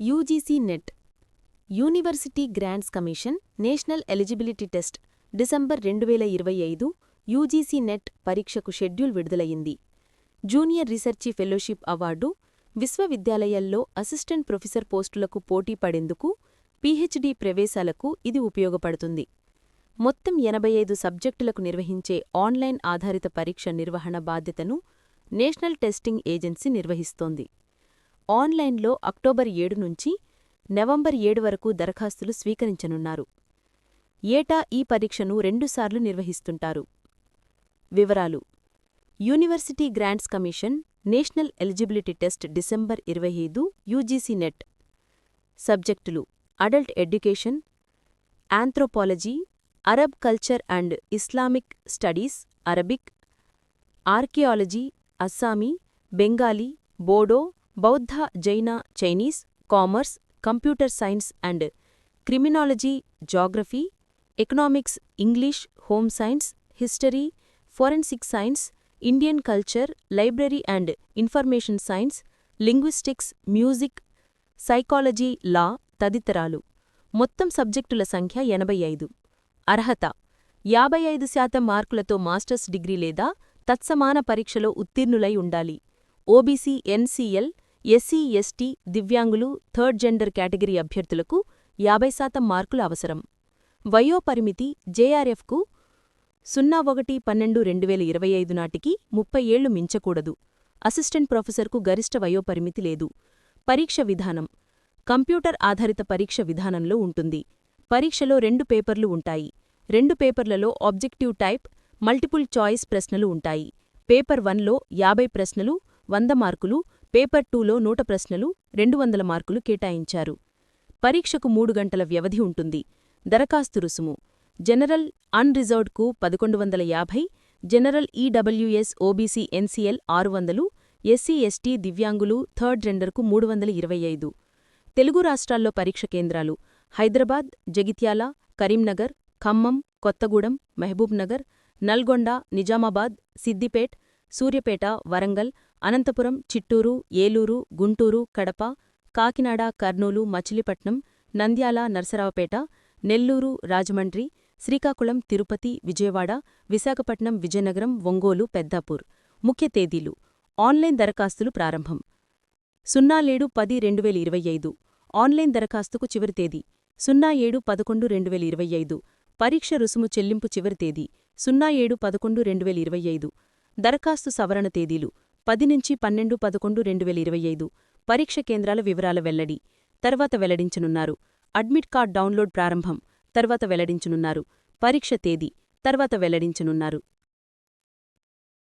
UGC NET university grants commission national eligibility test December రెండు వేల ఇరవై ఐదు యూజీసీ నెట్ పరీక్షకు షెడ్యూల్ విడుదలయింది జూనియర్ రీసెర్చి ఫెలోషిప్ అవార్డు విశ్వవిద్యాలయాల్లో అసిస్టెంట్ ప్రొఫెసర్ పోస్టులకు పోటీ పడేందుకు పీహెచ్డీ ప్రవేశాలకు ఇది ఉపయోగపడుతుంది. మొత్తం ఎనభై ఐదు సబ్జెక్టులకు నిర్వహించే ఆన్లైన్ ఆధారిత పరీక్ష నిర్వహణ బాధ్యతను నేషనల్ టెస్టింగ్ ఏజెన్సీ నిర్వహిస్తోంది. ఆన్లైన్లో అక్టోబర్ ఏడు నుంచి నవంబర్ ఏడు వరకు దరఖాస్తులు స్వీకరించనున్నారు. ఏటా ఈ పరీక్షను రెండుసార్లు నిర్వహిస్తుంటారు. వివరాలు. University grants commission national eligibility test December ఇరవై ఐదు యూజీసీ నెట్. సబ్జెక్టులు. Adult education anthropology Arab culture and Islamic studies Arabic archaeology Assamese Bengali Bodo బౌద్ధ జైన Chinese commerce computer science and criminology geography economics English home science history forensic science Indian culture library and information science linguistics music psychology law తదితరాలు. మొత్తం సబ్జెక్టుల సంఖ్య ఎనభై ఐదు. అర్హత యాభై ఐదు శాతం మార్కులతో మాస్టర్స్ డిగ్రీ లేదా తత్సమాన పరీక్షలో ఉత్తీర్ణులై ఉండాలి. ఓబీసీ ఎన్సీఎల్ ఎస్సీ ఎస్టీ దివ్యాంగులు థర్డ్ జెండర్ కేటగిరీ అభ్యర్థులకు యాభై శాతం మార్కులు అవసరం. వయోపరిమితి జేఆర్ఎఫ్కు సున్నా ఒకటి పన్నెండు రెండువేల ఇరవై ఐదు నాటికి ముప్పై ఏళ్ళు మించకూడదు. అసిస్టెంట్ ప్రొఫెసర్కు గరిష్ట వయోపరిమితి లేదు. పరీక్ష విధానం. కంప్యూటర్ ఆధారిత పరీక్ష విధానంలో ఉంటుంది. పరీక్షలో రెండు పేపర్లు ఉంటాయి. రెండు పేపర్లలో ఆబ్జెక్టివ్ టైప్ మల్టిపుల్ చాయిస్ ప్రశ్నలు ఉంటాయి. పేపర్ వన్లో యాభై ప్రశ్నలు వంద మార్కులు పేపర్ టూలో నూట ప్రశ్నలు రెండు వందల మార్కులు కేటాయించారు. పరీక్షకు మూడు గంటల వ్యవధి ఉంటుంది. దరఖాస్తు రుసుము. జనరల్ అన్రిజర్వ్డ్కు పదకొండు వందల యాభై జనరల్ ఈడబ్ల్యూఎస్ ఓబీసీ ఎన్సీఎల్ ఆరు వందలు ఎస్సీ ఎస్టీ దివ్యాంగులు థర్డ్ జెండర్కు మూడు వందల ఇరవై ఐదు. తెలుగు రాష్ట్రాల్లో పరీక్ష కేంద్రాలు హైదరాబాద్ జగిత్యాల కరీంనగర్ ఖమ్మం కొత్తగూడెం మహబూబ్నగర్ నల్గొండ నిజామాబాద్ సిద్దిపేట్ సూర్యపేట వరంగల్ అనంతపురం చిట్టూరు ఏలూరు గుంటూరు కడప కాకినాడ కర్నూలు మచిలీపట్నం నంద్యాల నరసరావుపేట నెల్లూరు రాజమండ్రి శ్రీకాకుళం తిరుపతి విజయవాడ విశాఖపట్నం విజయనగరం ఒంగోలు పెద్దాపూర్. ముఖ్య తేదీలు. ఆన్లైన్ దరఖాస్తులు ప్రారంభం. సున్నా ఏడు పది రెండువేల ఇరవై ఐదు. ఆన్లైన్ దరఖాస్తుకు చివరి తేదీ. సున్నా ఏడు పదకొండు రెండువేల ఇరవై ఐదు. పరీక్ష రుసుము చెల్లింపు చివరి తేదీ. సున్నా ఏడు పదకొండు రెండువేల ఇరవై ఐదు. దరఖాస్తు సవరణ తేదీలు. పది నుంచి పన్నెండు పదకొండు రెండువేల ఇరవై ఐదు పరీక్ష కేంద్రాల వివరాల వెల్లడి తర్వాత వెల్లడించనున్నారు. అడ్మిట్ కార్డ్ డౌన్లోడ్ ప్రారంభం తర్వాత వెల్లడించనున్నారు. పరీక్ష తేదీ తర్వాత వెల్లడించనున్నారు.